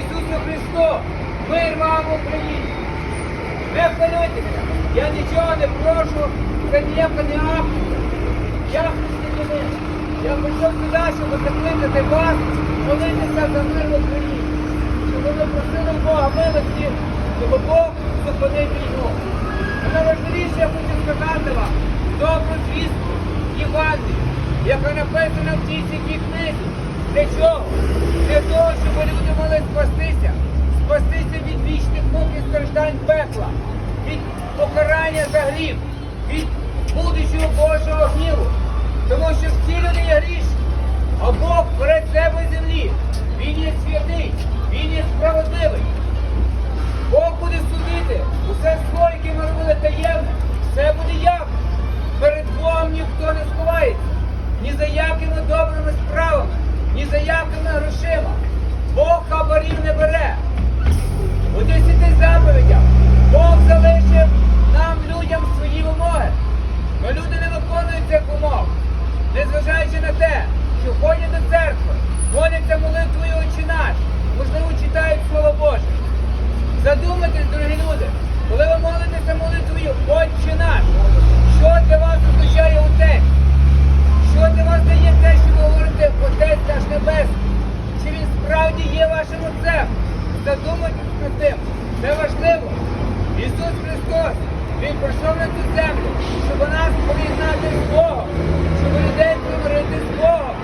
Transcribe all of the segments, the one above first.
Ісусу Христу! Мир вам Україні! Не хвилюйтеся! Я нічого не прошу, це ніяка не акція. Я християнин. Я прийшов сюди, щоб закликати вас молитися за мир в Україні. Щоб ви просили Бога милості, щоб Бог зупинив війну. А найважливіше я хочу сказати вам добру звістку Євангелію, яка написана в цій святій книзі. Для чого? Для того, щоб люди могли спастися, спастися від вічних мук і страждань пекла, від покарання за гріх, від будущого Божого грошима. Бог хабарів не бере. У десяти заповідях Бог залишив нам, людям, свої вимоги. Но люди не виконують цих умов, незважаючи на те, що ходять до церкви, моляться молитвою «Отче наш», можливо, читають Слово Боже. Задумайтесь, дорогі люди, коли ви молитеся молитвою Отче наш, що для вас означає Отець? Що для вас дає те, що ви говорите Отець наш Небесний? Чи є вашим Отцем? Задумайтесь над тим. Це важливо. Ісус Христос, Він прийшов на цю землю, щоб нас поєднати з Богом, щоб людей примирити з Богом.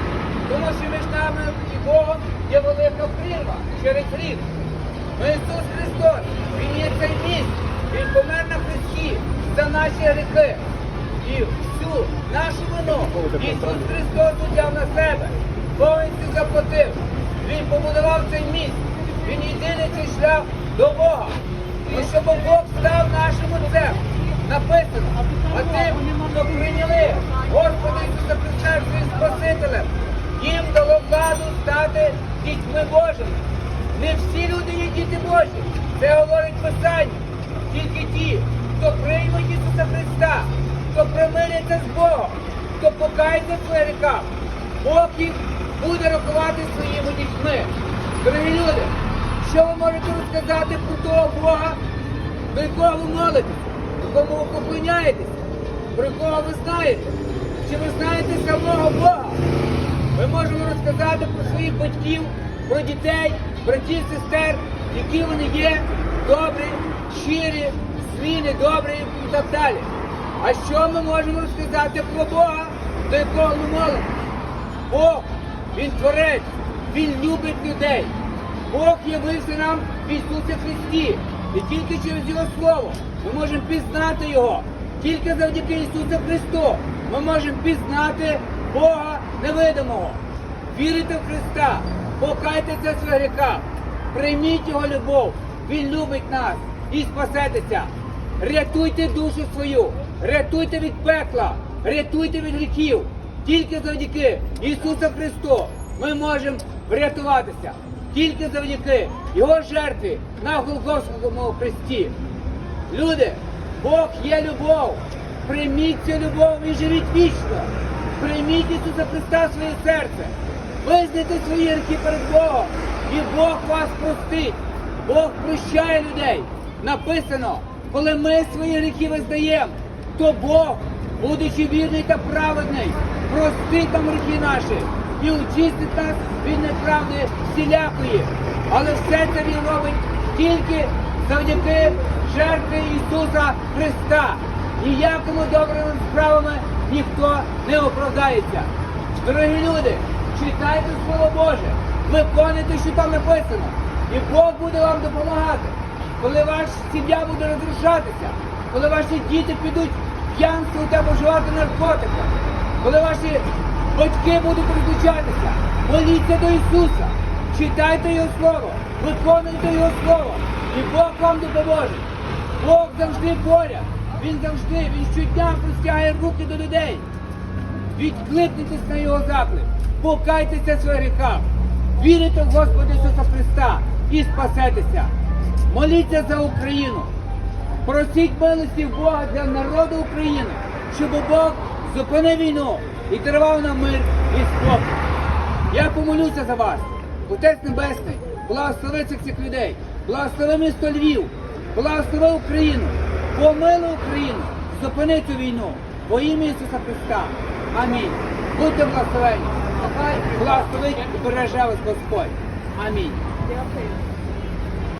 Тому що між нами і Богом є велика прірва через гріх. Но Ісус Христос, Він є цей міст, Він помер на хресті за наші гріхи. І всю нашу вину Ісус Христос взяв на себе, повністю заплатив. Він побудував цей міст. Він єдиний цей шлях до Бога. І щоб Бог став нашим отцем. Написано, а тим, хто прийняли Господа Ісуса Христа своїм Спасителем, їм дало владу стати дітьми Божими. Не всі люди є діти Божі. Це говорить Писання. Тільки ті, хто приймуть Ісуса Христа, хто примиряться з Богом, хто покається в своїх Бог їх буде рахувати своїми дітьми. Дорогі люди, що ви можете розказати про того Бога, до якого ви молитесь, до кому ви поклоняєтесь, про якого ви знаєте? Чи ви знаєте самого Бога? Ми можемо розказати про своїх батьків, про дітей, братів, сестер, які вони є, добрі, щирі, злі, недобрі і так далі. А що ми можемо розказати про Бога, до якого ми молимо? Бог, Він творець, Він любить людей. Бог явився нам в Ісусі Христі. І тільки через Його Слово ми можемо пізнати Його. Тільки завдяки Ісусу Христу ми можемо пізнати Бога невидимого. Вірите в Христа, покайтеся в своїх гріхах, прийміть Його любов, Він любить нас і спасетеся. Рятуйте душу свою, рятуйте від пекла, рятуйте від гріхів. Тільки завдяки Ісусу Христу ми можемо врятуватися. Тільки завдяки Його жертві на Голгофському хресті. Люди, Бог є любов. Прийміть цю любов і живіть вічно. Прийміть Ісуса Христа своє серце. Визнайте свої гріхи перед Богом. І Бог вас простить. Бог прощає людей. Написано, коли ми свої гріхи визнаємо, то Бог, будучи вірний та праведний, простить нам гріхи наші і очистить нас від неправди всілякої. Але все це Він робить тільки завдяки жертві Ісуса Христа. Ніякими добрими справами ніхто не оправдається. Дорогі люди, читайте Слово Боже, виконуйте, що там написано, і Бог буде вам допомагати. Коли ваша сім'я буде розрушатися, коли ваші діти підуть п'янство та вживати наркотики, коли ваші батьки будуть розлучатися, моліться до Ісуса, читайте Його Слово, виконуйте Його Слово, і Бог вам допоможе. Бог завжди поряд. Він завжди, він щодня простягає руки до людей. Відкликнітесь на його заклик, покайтеся в своїх гріхах, вірите в Господа Ісуса Христа і спасетеся. Моліться за Україну. Просіть милості Бога для народу України, щоб Бог зупинив війну і дарував нам мир і спокій. Я помолюся за вас, Отець Небесний, Благослови цих цих людей. Благослови місто Львів. Благослови Україну. Помилуй Україну. Зупини цю війну. Во ім'я Ісуса Христа. Амінь. Будьте благословені. Благословить і береже вас Господь. Амінь.